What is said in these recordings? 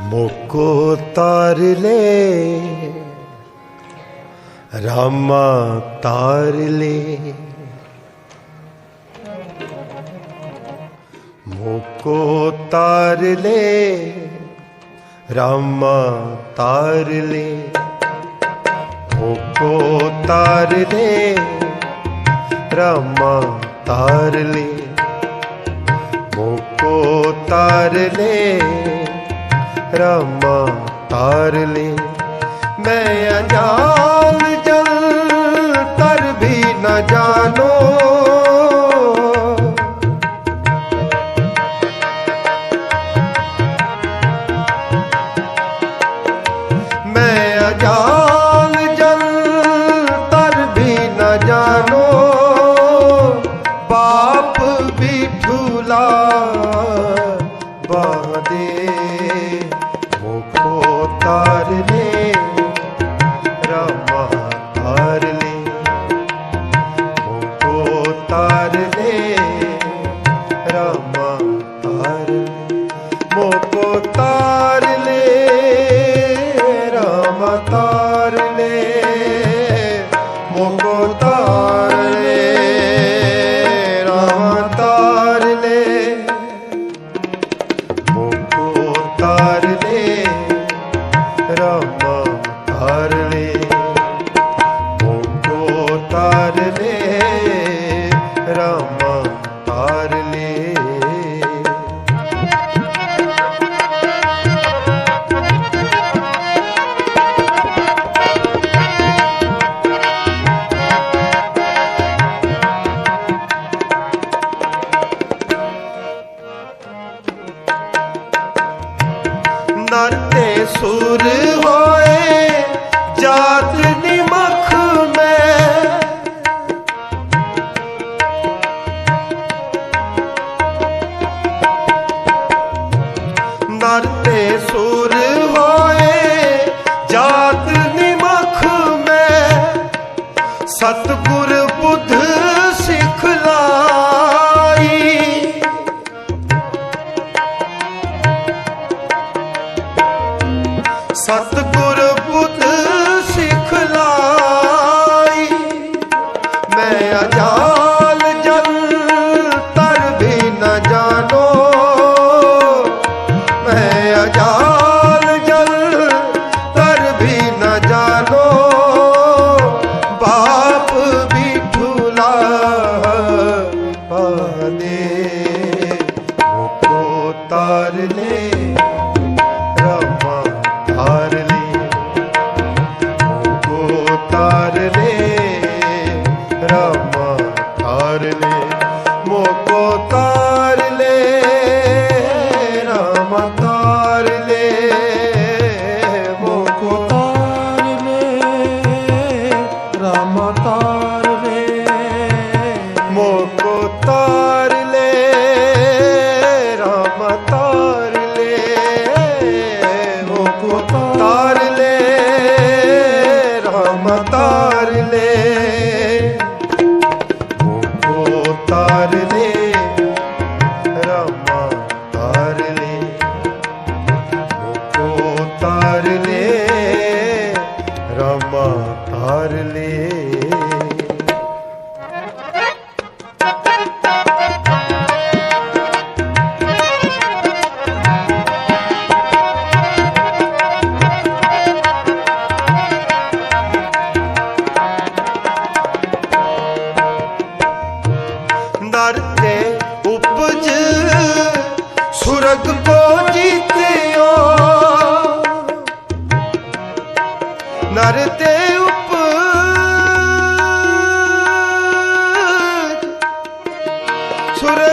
ਮੋਕੋ ਤਾਰ ਲੈ ਰਾਮਾ ਤਾਰ ਲੈ ਮੋਕੋ ਤਾਰ ਲੈ ਰਾਮਾ ਤਾਰ ਲੈ ਮੋਕੋ ਤਾਰ ਲੈ ਰਾਮਾ ਤਾਰ ਲੈ ਮੋਕੋ ਤਾਰ ਲੈ ਰਾਮਾ ਤਾਰ ਲੈ। ਮੈਂ ਅਜਾਨ ਤਾਰੇ ਕੋ ਤਾਰ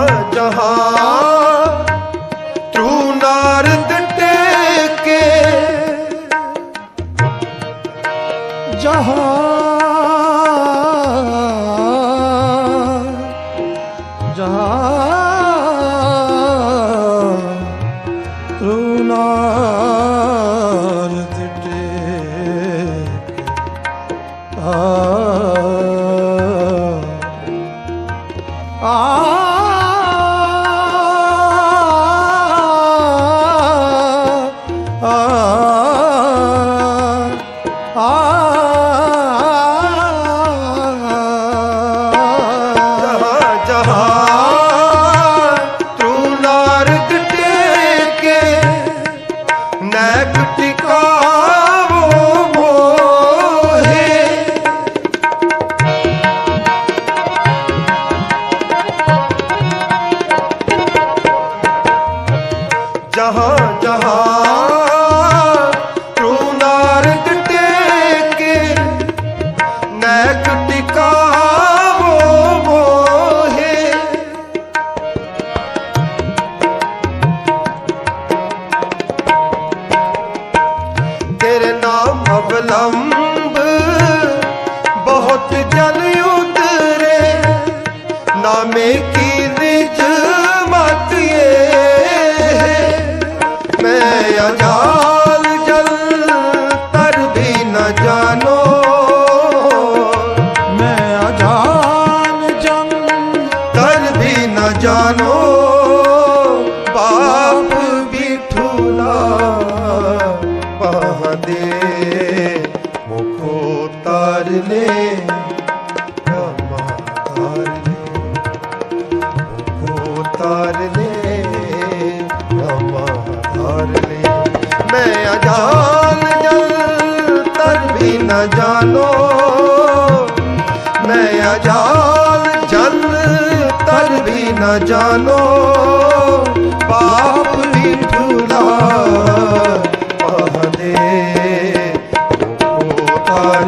ਜਹਾਂ ਜਹਾਂ ਤੂ ਨਾਰਦ ਟੇਕੇ ਜਹਾਂ ਜਹਾਂ ਜਹਾਂ ਤੂ ਨਾਰਦ ਟੇਕੇ, ਨੈਕ ਟਿਕਾਵੋ ਮੋਹੇ ਤੇਰੇ ਨਾਮ ਅਵਲੰਬ ਬਹੁਤ ਜਲ ਉਤਰੇ, ਨਾਮੇ ਵੀ ਬਾਪ ਬਿਠੂਲਾ ਪਹਦੇ ਮੁਖੋ ਤਾਰ ਵੀ ਪਾਪ ਵੀ ਠੁਲਾ ਉਹ ਤਾਰ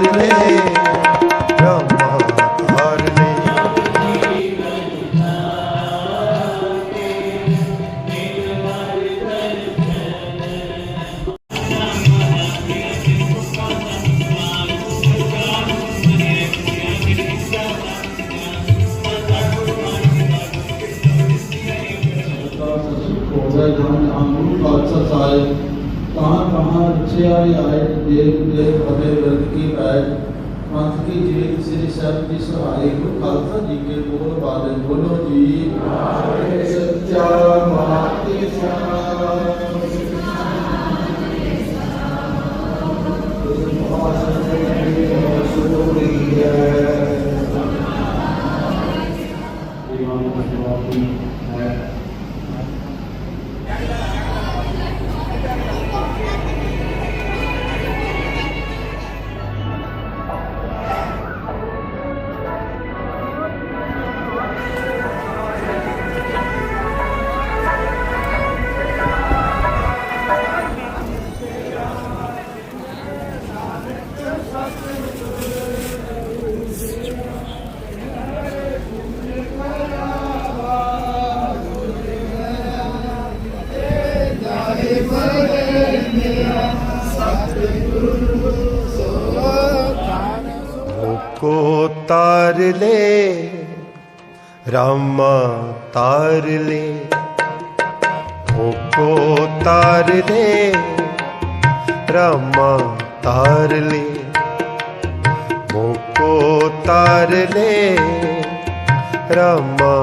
ਕਹਾਂ ਰਚਿਆ ਆਏ ਦੇਵ ਦੇਵ ਫਤਿਹ ਵਿਰਦ ਕੀ ਪੈਜ ਪੰਥ ਕੀ ਜੀਤ ਸ੍ਰੀ ਸਾਹਿਬ ਦੀ ਸਹਾਈ ਗੁਰੂ ਖਾਲਸਾ ਜੀ ਕੇ ਬੋਲ ਬਾਦੇ ਬੋਲੋ ਜੀ। ਸੱਚਾ ਮਹਾਤੀ को तार ले रामा तार ले को तार ले रामा तार ले को तार ले रामा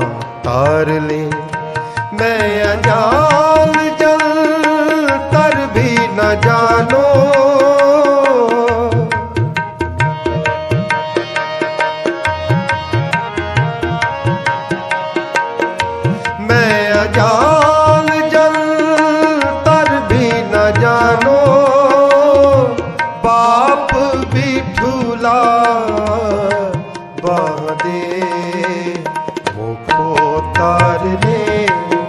तार ले मैं अजान जल कर भी न जानो